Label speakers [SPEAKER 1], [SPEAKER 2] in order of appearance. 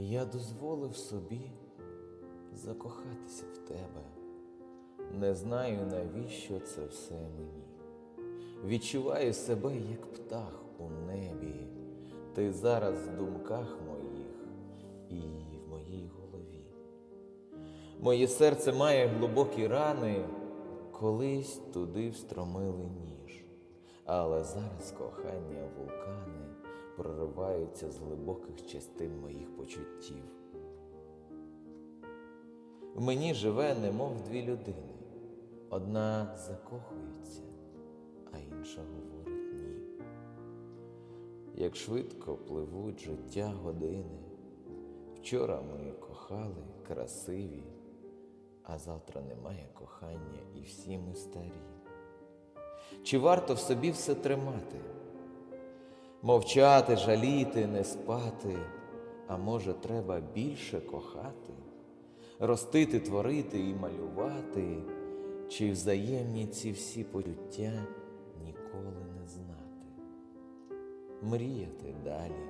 [SPEAKER 1] Я дозволив собі закохатися в тебе. Не знаю, навіщо це все мені. Відчуваю себе, як птах у небі. Ти зараз в думках моїх і в моїй голові. Моє серце має глибокі рани, колись туди встромили ніж. Але зараз кохання вулкани прориваються з глибоких частин моїх почуттів. В мені живе, немов дві людини. Одна закохується, а інша говорить ні. Як швидко пливуть життя години. Вчора ми кохали красиві, а завтра немає кохання, і всі ми старі. Чи варто в собі все тримати? Мовчати, жаліти, не спати, а може, треба більше кохати, ростити, творити і малювати, чи взаємні ці всі почуття ніколи не знати, мріяти далі